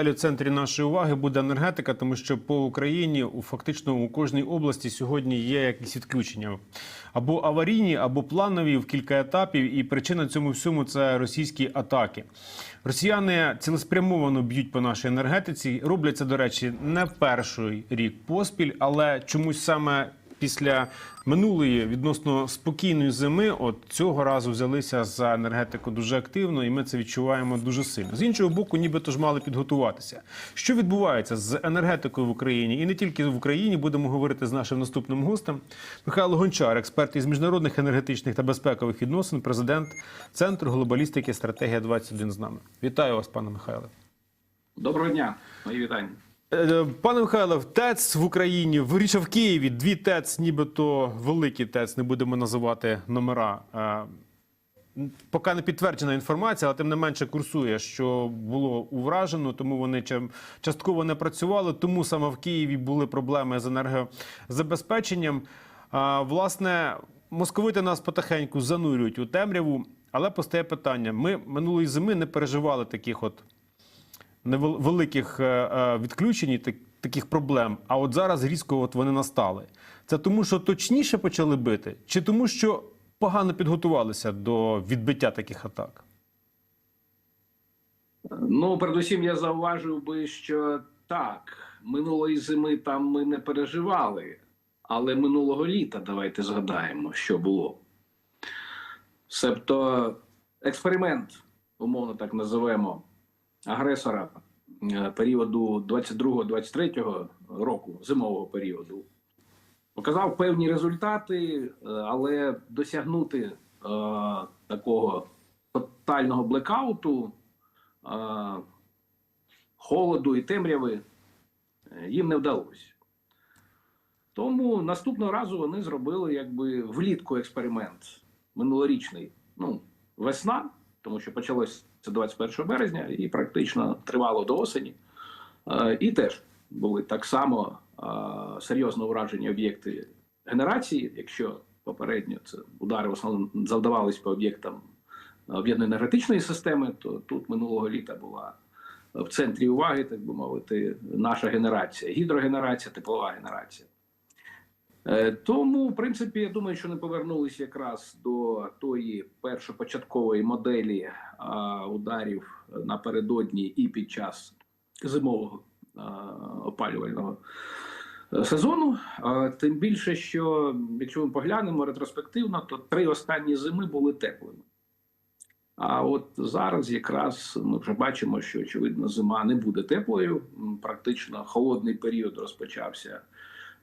Далі в центрі нашої уваги буде енергетика, тому що по Україні фактично у кожній області сьогодні є якісь відключення або аварійні, або планові в кілька етапів. І причина цьому всьому це російські атаки. Росіяни цілеспрямовано б'ють по нашій енергетиці. Роблять це, до речі, не перший рік поспіль, але чомусь саме після минулої відносно спокійної зими, от цього разу взялися за енергетику дуже активно, і ми це відчуваємо дуже сильно. З іншого боку, нібито ж мали підготуватися. Що відбувається з енергетикою в Україні, і не тільки в Україні, будемо говорити з нашим наступним гостем. Михайло Гончар, експерт із міжнародних енергетичних та безпекових відносин, президент Центру глобалістики стратегія 21 з нами. Вітаю вас, пане Михайле. Доброго дня, мої вітання. Е, Пане Михайло, ТЕЦ в Україні, виріше в Києві, дві ТЕЦ, нібито великі ТЕЦ, не будемо називати номера. Е, Поки не підтверджена інформація, але тим не менше курсує, що було увражено, тому вони частково не працювали. Тому саме в Києві були проблеми з енергозабезпеченням. Власне, московити нас потихеньку занурюють у темряву, але постає питання: ми минулої зими не переживали таких от великих е, е, відключень, і таких проблем. А от зараз різко от вони настали. Це тому, що точніше почали бити, чи тому, що погано підготувалися до відбиття таких атак? Ну, передусім, я зауважив би, що так, минулої зими там ми не переживали, але минулого літа давайте згадаємо, що було. Себто експеримент, умовно так називаємо, агресора е, періоду 22-23 року, зимового періоду, показав певні результати, е, але досягнути е, такого тотального блекауту, е, холоду і темряви е, їм не вдалося. Тому наступного разу вони зробили якби влітку експеримент минулорічний. Ну, весна, тому що почалося це 21 березня і практично тривало до осені. Е, І теж були так само е, серйозно уражені об'єкти генерації, якщо попередньо це удари в основному завдавались по об'єктам об'єднаної енергетичної системи, то тут минулого літа була в центрі уваги, так би мовити, наша генерація, гідрогенерація, теплова генерація. Е, Тому, в принципі, я думаю, що не повернулися якраз до тої першопочаткової моделі ударів напередодні і під час зимового опалювального е, сезону. Тим більше, що якщо ми поглянемо ретроспективно, то три останні зими були теплими. А от зараз якраз ми вже бачимо, що очевидно зима не буде теплою. Практично холодний період розпочався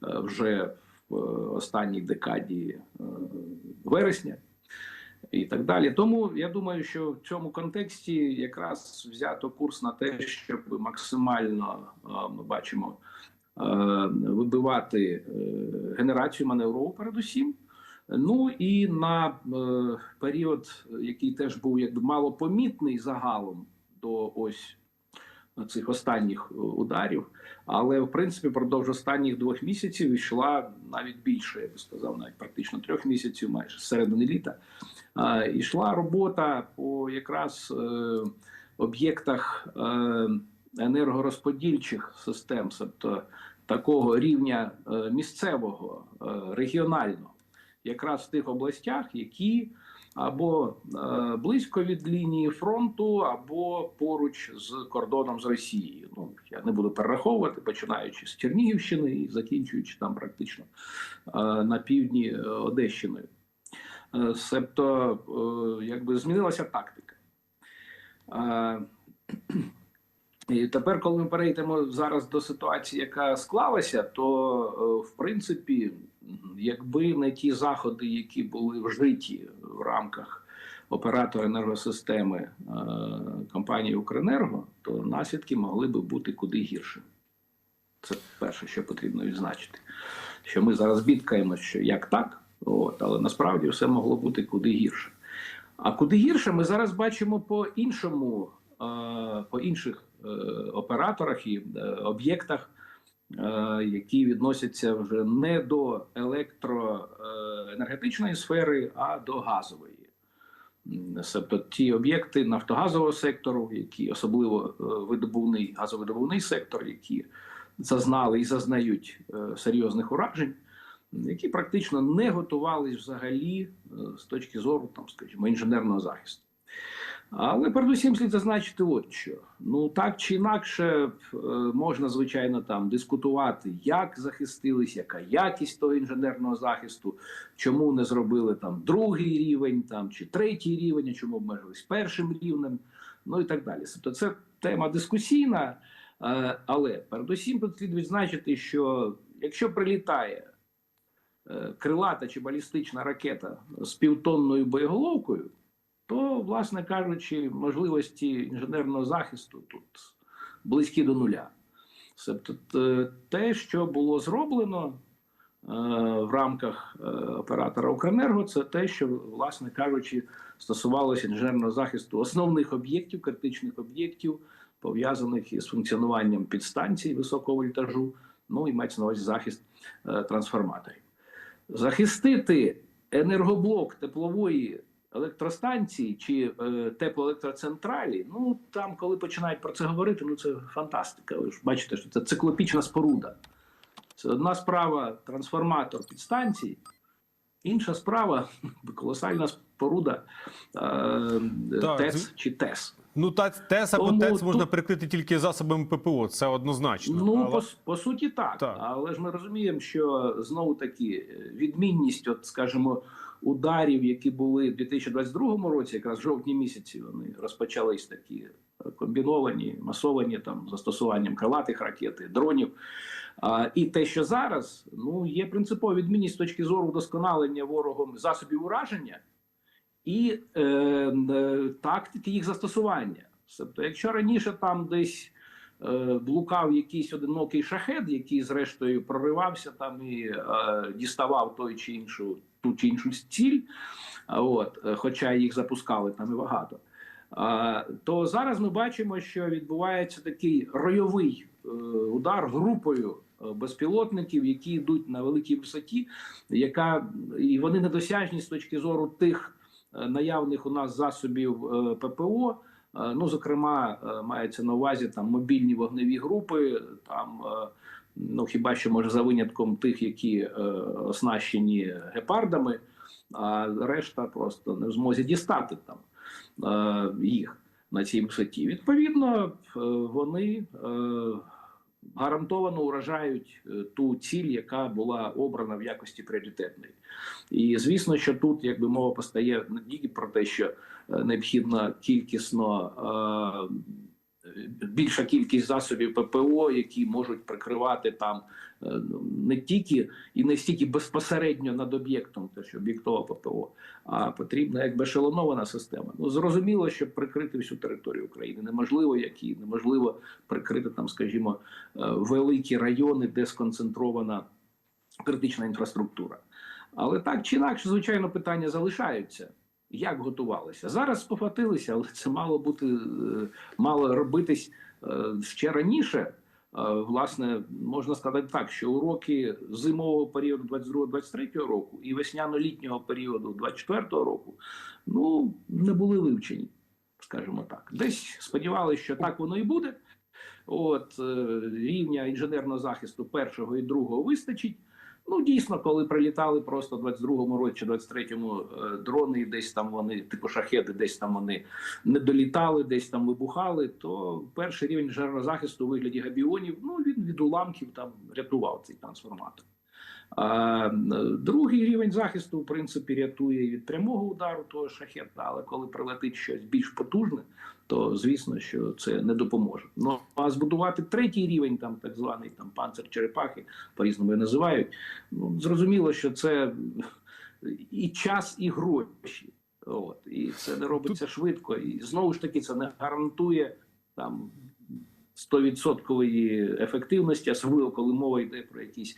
е, вже в останній декаді е, вересня і так далі. Тому я думаю, що в цьому контексті якраз взято курс на те, щоб максимально е, ми бачимо е, вибивати генерацію маневрову передусім. Ну і на період, який теж був якби малопомітний загалом до ось цих останніх е, ударів, але в принципі впродовж останніх двох місяців йшла навіть більше, я би сказав, навіть практично трьох місяців, майже середини літа. Йшла робота по якраз е, об'єктах е, енергорозподільчих систем, тобто такого рівня місцевого, регіонального якраз в тих областях, які або е, близько від лінії фронту, або поруч з кордоном з Росією. Ну я не буду перераховувати, починаючи з Чернігівщини і закінчуючи там практично е, на півдні е, Одещиною. Себто, якби змінилася тактика. І тепер, коли ми перейдемо зараз до ситуації, яка склалася, то в принципі, якби не ті заходи, які були вжиті в рамках оператора енергосистеми е, компанії Укренерго, то наслідки могли би бути куди гіршими. Це перше, що потрібно відзначити. Що ми зараз бідкаємося, що як так, от, але насправді все могло бути куди гірше. А куди гірше, ми зараз бачимо по іншому, е, по інших е, операторах і об'єктах, які відносяться вже не до електроенергетичної сфери, а до газової. Себто ті об'єкти нафтогазового сектору, які особливо е, видобувний газовидобувний сектор, які зазнали і зазнають е, серйозних уражень, які практично не готувались взагалі е, з точки зору, там, скажімо, інженерного захисту. Але передусім слід зазначити, от що ну так чи інакше е, можна звичайно там дискутувати, як захистились, яка якість того інженерного захисту, чому не зробили там другий рівень, там чи третій рівень, а чому обмежились першим рівнем, ну і так далі. Тобто це тема дискусійна, е, але передусім слід відзначити, що якщо прилітає е, крилата чи балістична ракета з півтонною боєголовкою, то, власне кажучи, можливості інженерного захисту тут близькі до нуля. Тобто те, що було зроблено е, в рамках е, оператора Укренерго, це те, що, власне кажучи, стосувалося інженерного захисту основних об'єктів, критичних об'єктів, пов'язаних із функціонуванням підстанцій високого вольтажу, ну і мається на увазі захист трансформаторів. Захистити енергоблок теплової електростанції чи е, теплоелектроцентралі, ну там, коли починають про це говорити, ну це фантастика. Ви ж бачите, що це циклопічна споруда. Це одна справа трансформатор підстанції, інша справа колосальна споруда е, Так, ТЕЦ чи ТЕС. Ну, та ТЕС або Тому ТЕЦ можна тут- прикрити тільки засобами ППО, це однозначно. Ну, Але- по, по суті, так. Так. Але ж ми розуміємо, що знову таки відмінність, от скажімо, ударів, які були в 2022 році, якраз в жовтні місяці, вони розпочались такі е, комбіновані, масовані там застосуванням крилатих ракет, дронів. А, і те, що зараз ну є принципова відмінність з точки зору вдосконалення ворогом засобів ураження і е, е, тактики їх застосування. Тобто, якщо раніше там десь е, блукав якийсь одинокий шахет, який зрештою проривався там і е, діставав той чи іншу ту чи іншу ціль, от, е, хоча їх запускали там і багато. То зараз ми бачимо, що відбувається такий ройовий е, удар групою е, безпілотників, які йдуть на великій висоті, яка і вони недосяжні з точки зору тих наявних у нас засобів ППО. Ну, зокрема, мається на увазі там мобільні вогневі групи, там ну хіба що може за винятком тих, які е, оснащені гепардами, а решта просто не в змозі дістати там е, їх на цій висоті. Відповідно, е, вони е, гарантовано уражають е, ту ціль, яка була обрана в якості пріоритетної. І звісно, що тут якби мова постає не тільки про те, що е, необхідно кількісно. е, Більша кількість засобів ППО, які можуть прикривати там е, не тільки і не стільки безпосередньо над об'єктом, те, що об'єктова ППО, а потрібна якби ешелонована система. Ну зрозуміло, що прикрити всю територію України неможливо, як і неможливо прикрити там, скажімо, е, великі райони, де сконцентрована критична інфраструктура. Але так чи інакше, звичайно, питання залишаються. Як готувалися зараз? Спохватилися, але це мало бути е, мало робитись е, ще раніше. Е, Власне, можна сказати так, що уроки зимового періоду 22-23 року і весняно-літнього періоду 24 року ну не були вивчені, скажімо так. Десь сподівалися, що так воно і буде. От рівня інженерного захисту першого і другого вистачить. Ну, дійсно, коли прилітали просто в 22-му році чи 23-му е, дрони, десь там вони, типу шахеди, десь там вони не долітали, десь там вибухали, то перший рівень жарозахисту захисту у вигляді габіонів, ну він від уламків там рятував цей трансформатор. А, другий рівень захисту, в принципі, рятує від прямого удару того шахета, але коли прилетить щось більш потужне, то звісно, що це не допоможе. Ну а збудувати третій рівень, там так званий там панцир черепахи, по-різному його називають. Ну зрозуміло, що це і час, і гроші. От і це не робиться швидко. І знову ж таки, це не гарантує там 100% ефективності, особливо коли мова йде про якісь,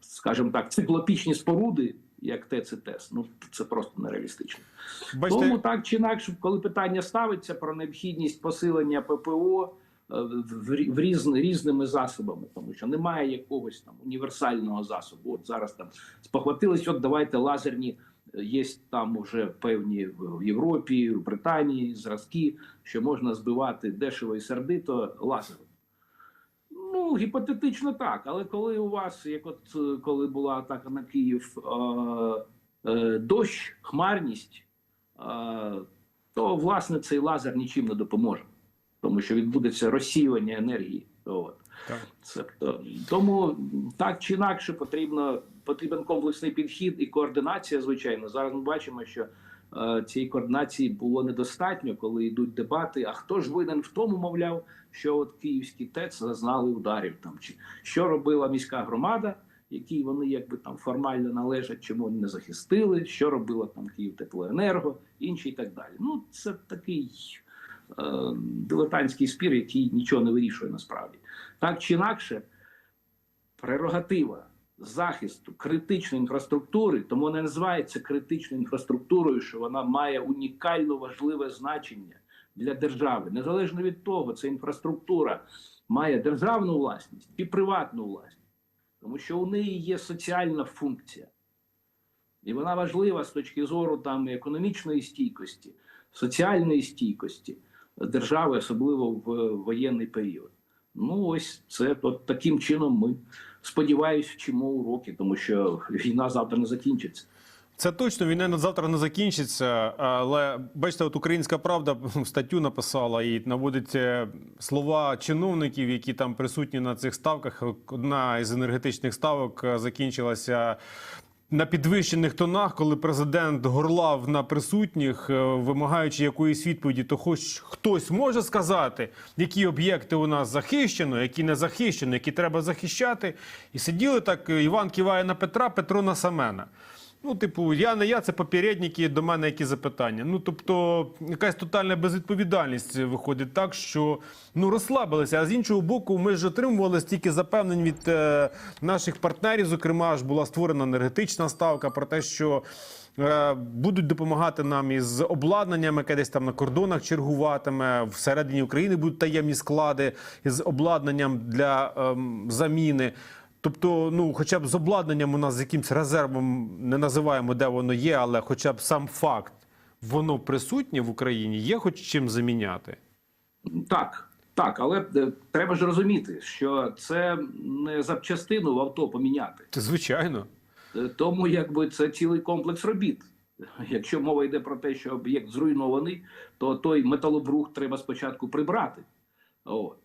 скажімо так, циклопічні споруди, як ТЕС. Ну це просто нереалістично. Бачите, Тому так чи інакше, коли питання ставиться про необхідність посилення ППО е, в, рі- в різн, різними засобами, тому що немає якогось там універсального засобу. От зараз там спохватились, от давайте лазерні Є там вже певні в Європі, в Британії зразки, що можна збивати дешево і сердито лазером. Ну, гіпотетично так, але коли у вас, як от е, коли була атака на Київ, е, е, дощ, хмарність, е, то власне цей лазер нічим не допоможе, тому що відбудеться розсіювання енергії. От. Так. Це, тому так чи інакше потрібно потрібен комплексний підхід і координація. Звичайно, зараз ми бачимо, що цієї координації було недостатньо, коли йдуть дебати. А хто ж винен в тому, мовляв, що от київські ТЕЦ зазнали ударів там, чи що робила міська громада, якій вони якби там формально належать, чому вони не захистили, що робила там Київтеплоенерго, інші і так далі. Ну це такий е, дилетантський спір, який нічого не вирішує насправді. Так чи інакше, прерогатива захисту критичної інфраструктури, тому вона називається критичною інфраструктурою, що вона має унікально важливе значення для держави. Незалежно від того, ця інфраструктура має державну власність і приватну власність, тому що у неї є соціальна функція. І вона важлива з точки зору там економічної стійкості, соціальної стійкості держави, особливо в воєнний період. Ну, ось це от таким чином ми сподіваюся, вчимо уроки, тому що війна завтра не закінчиться. Це точно війна на завтра не закінчиться. Але бачите, от українська правда статтю написала і наводить е, слова чиновників, які там присутні на цих ставках. Одна із енергетичних ставок е, закінчилася. На підвищених тонах, коли президент горлав на присутніх, е, вимагаючи якоїсь відповіді, то хоч хтось може сказати, які об'єкти у нас захищено, які не захищено, які треба захищати. І сиділи так. е, Іван киває на Петра, Петро на Семена. Ну, типу, я не я, це попередники, до мене які запитання. Ну, тобто, якась тотальна безвідповідальність виходить так, що ну розслабилися. А з іншого боку, ми ж отримували стільки запевнень від е, наших партнерів. Зокрема, ж була створена енергетична ставка про те, що. е, Будуть допомагати нам із обладнанням, яке десь там на кордонах чергуватиме. Всередині України будуть таємні склади із обладнанням для ем, заміни. Тобто, ну, хоча б з обладнанням у нас з якимось резервом не називаємо, де воно є, але хоча б сам факт, воно присутнє в Україні, є хоч чим заміняти. Так, так, але е, треба ж розуміти, що це не запчастину в авто поміняти. Це звичайно. Е, Тому якби це цілий комплекс робіт. Якщо мова йде про те, що об'єкт зруйнований, то той металобрух треба спочатку прибрати. От.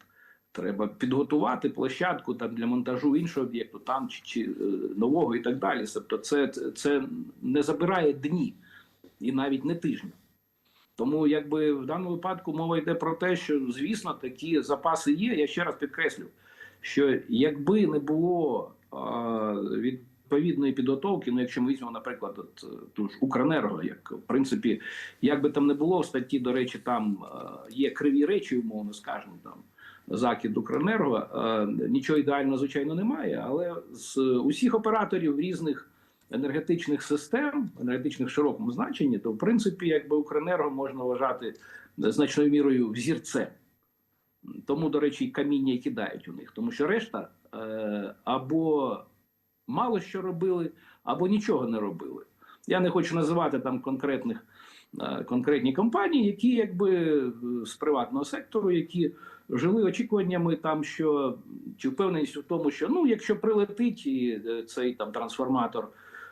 Треба підготувати площадку там для монтажу іншого об'єкту, там чи, чи е, нового і так далі. Тобто, це, це не забирає дні і навіть не тижні. Тому, якби в даному випадку мова йде про те, що звісно такі запаси є. Я ще раз підкреслю, що якби не було а, відповідної підготовки, ну якщо ми візьмемо, наприклад, от, е, ту ж Укренерго, як в принципі, як би там не було в статті, до речі, там е, є криві речі, умовно скажемо там. Закид Укренерго е, нічого ідеального, звичайно, немає, але з усіх операторів різних енергетичних систем, енергетичних в широкому значенні, то в принципі, якби Укренерго можна вважати значною мірою взірцем. Тому, до речі, каміння і кидають у них, тому що решта е, або мало що робили, або нічого не робили. Я не хочу називати там конкретних е, конкретні компанії, які якби з приватного сектору, які жили очікуваннями там, що чи впевненістю в тому, що ну, якщо прилетить і е, цей там трансформатор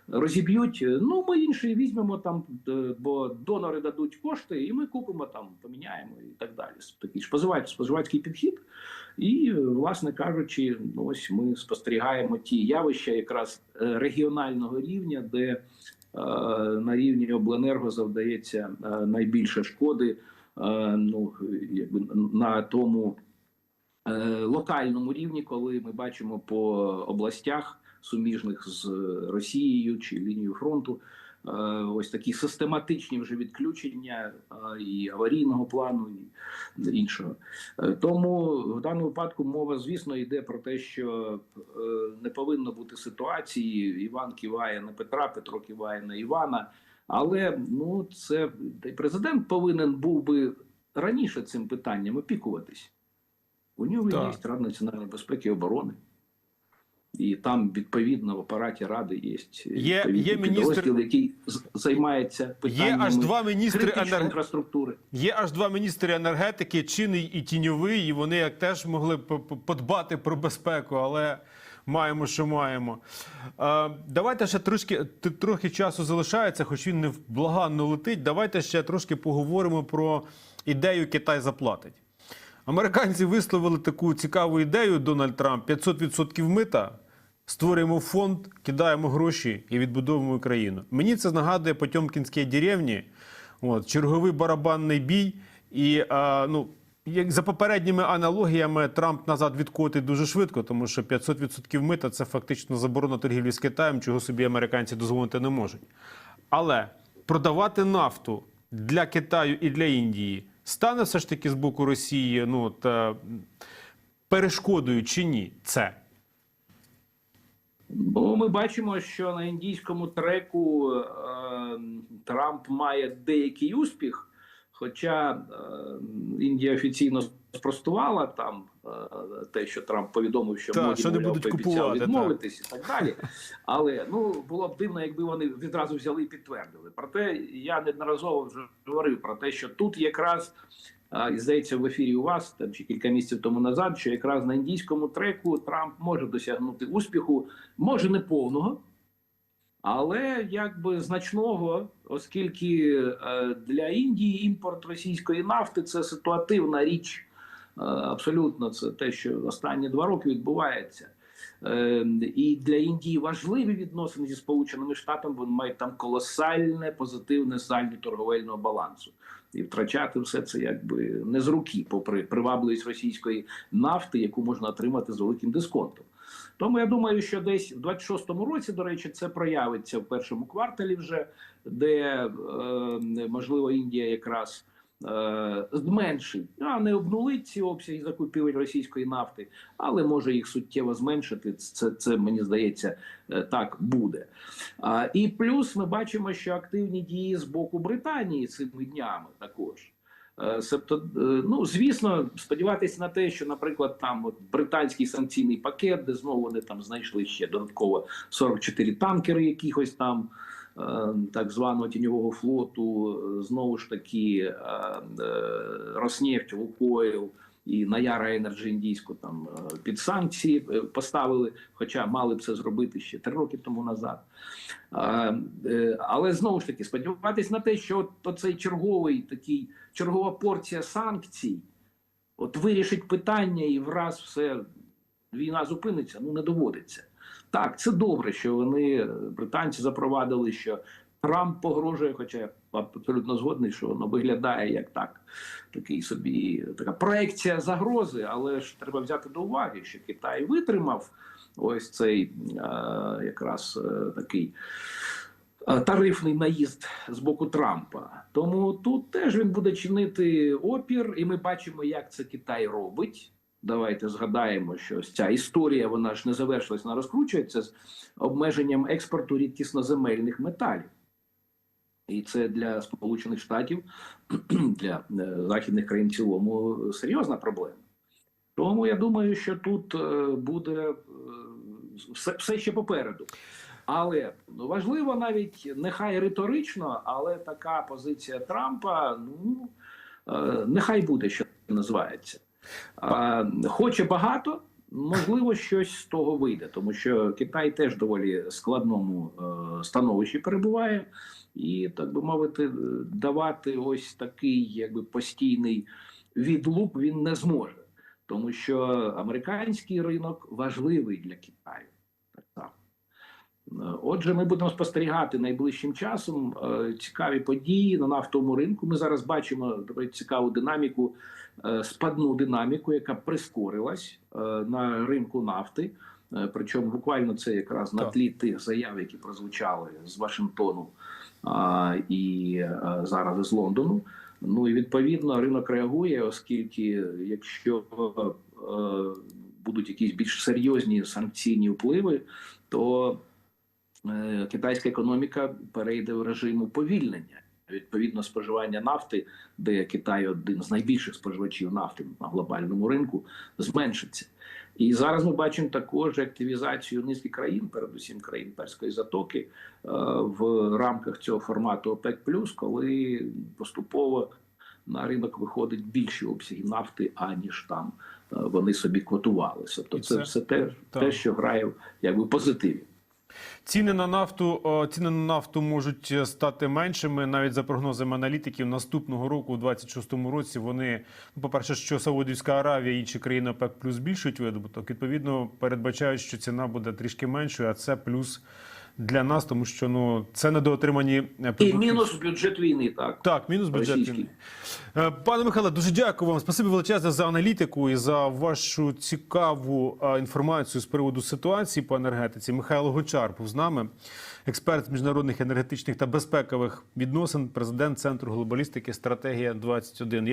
розіб'ють, е, ну ми інший візьмемо там, е, бо донори дадуть кошти, і ми купимо там, поміняємо і так далі. Такий споживацький підхід. І, власне кажучи, ну, ось ми спостерігаємо ті явища якраз регіонального рівня, де на рівні обленерго завдається найбільше шкоди. Е, Ну, якби на тому е, локальному рівні, коли ми бачимо по областях суміжних з Росією чи лінією фронту. е, Ось такі систематичні вже відключення і аварійного плану, і іншого. Тому в даному випадку мова, звісно, йде про те, що не повинно бути ситуації. Іван киває на Петра, Петро киває на Івана. Але ну це президент повинен був би раніше цим питанням опікуватись. У нього Так. є Рада національної безпеки і оборони. І там відповідно в апараті ради є, Є- є міністр- який займається Є аж два міністри критичної інфраструктури. Є аж два міністри енергетики, чинний і тіньовий, і вони як теж могли б подбати про безпеку, але маємо, що маємо. Е, давайте ще трошки трохи часу залишається, хоч він невблаганно летить. Давайте ще трошки поговоримо про ідею Китай заплатить. Американці висловили таку цікаву ідею Дональд Трамп: 500% мита. Створюємо фонд, кидаємо гроші і відбудовуємо країну. Мені це нагадує Потьомкінські деревні, от, черговий барабанний бій. І а, ну, як за попередніми аналогіями, Трамп назад відкотить дуже швидко, тому що 500% мита це фактично заборона торгівлі з Китаєм, чого собі американці дозволити не можуть. Але продавати нафту для Китаю і для Індії стане все ж таки з боку Росії ну, от, е, перешкодою чи ні це? Ну, ми бачимо, що на індійському треку е, Трамп має деякий успіх, хоча е, Індія офіційно спростувала там е, те, що Трамп повідомив, що Так, Моді, що не мовляв, так. відмовитись і так далі. Але ну було б дивно, якби вони відразу взяли і підтвердили. Проте я неодноразово вже говорив про те, що тут якраз. І здається, в ефірі у вас там чи кілька місяців тому назад, що якраз на індійському треку Трамп може досягнути успіху, може не повного, але якби значного, оскільки е, для Індії імпорт російської нафти це ситуативна річ. Е, Абсолютно, це те, що останні два роки відбувається. Е, І для Індії важливі відносини зі Сполученими Штатами, вони мають там колосальне позитивне сальдо торговельного балансу. І втрачати все це якби не з руки, попри привабливість російської нафти, яку можна отримати з великим дисконтом. Тому я думаю, що десь в 26-му році, до речі, це проявиться в першому кварталі, вже де е, можливо Індія якраз е, зменшить, а не обнулить ці обсяги закупівель російської нафти, але може їх суттєво зменшити. Це, це мені здається е, так буде. І плюс ми бачимо, що активні дії з боку Британії цими днями також. Е, Себто, е, ну звісно, сподіватися на те, що, наприклад, там от британський санкційний пакет, де знову вони там знайшли ще додатково 44 танкери, якихось там е, так званого тіньового флоту, знову ж таки Роснефть, Лукойл і Наяра Енерджі індійську там е, під санкції е, поставили, хоча мали б це зробити ще три роки тому назад. Е, Але знову ж таки, сподіватись на те, що цей черговий такий чергова порція санкцій, от вирішить питання і враз все війна зупиниться, ну не доводиться. Так, це добре, що вони британці запровадили, що Трамп погрожує, хоча я абсолютно згодний, що воно виглядає як так, такий собі така проекція загрози, але ж треба взяти до уваги, що Китай витримав ось цей е, якраз е, такий е, тарифний наїзд з боку Трампа. Тому тут теж він буде чинити опір, і ми бачимо, як це Китай робить. Давайте згадаємо, що ось ця історія вона ж не завершилась, вона розкручується з обмеженням експорту рідкісноземельних металів. І це для Сполучених Штатів, для е, західних країн в цілому серйозна проблема. Тому я думаю, що тут е, буде е, все, все ще попереду. Але ну, важливо навіть нехай риторично, але така позиція Трампа, ну е, нехай буде, що називається. Хоче багато, можливо, щось з того вийде, тому що Китай теж доволі складному е, становищі перебуває, і так би мовити, давати ось такий якби постійний відлуп він не зможе, тому що американський ринок важливий для Китаю. Так само. Е, Отже, ми будемо спостерігати найближчим часом е, цікаві події на нафтовому ринку. Ми зараз бачимо цікаву динаміку, спадну динаміку, яка прискорилась е, на ринку нафти. Е, Причому буквально це якраз на тлі тих заяв, які прозвучали з Вашингтону і е, зараз із Лондону. Ну і відповідно ринок реагує, оскільки якщо е, будуть якісь більш серйозні санкційні впливи, то е, китайська економіка перейде в режим уповільнення. Відповідно, споживання нафти, де Китай один з найбільших споживачів нафти на глобальному ринку, зменшиться. І зараз ми бачимо також активізацію низки країн, передусім країн Перської затоки, е, в рамках цього формату ОПЕК+, коли поступово на ринок виходить більші обсяги нафти, аніж там е, вони собі квотувалися. Тобто це, це- все те, те, що грає якби позитиві. Ціни на нафту ціни на нафту можуть е, стати меншими навіть за прогнозами аналітиків. Наступного року, у 26-му році, вони ну, по перше, що Саудівська Аравія і інші країни ОПЕК плюс збільшують видобуток. Відповідно, передбачають, що ціна буде трішки меншою, а це плюс для нас, тому що ну це недоотримані е, І мінус бюджет війни, так. Так, мінус бюджет. Російський. Е, Пане Михайле, дуже дякую вам. Спасибі величезне за аналітику і за вашу цікаву е, інформацію з приводу ситуації по енергетиці. Михайло Гочар був з нами, експерт з міжнародних енергетичних та безпекових відносин, президент Центру глобалістики, стратегія 21. Я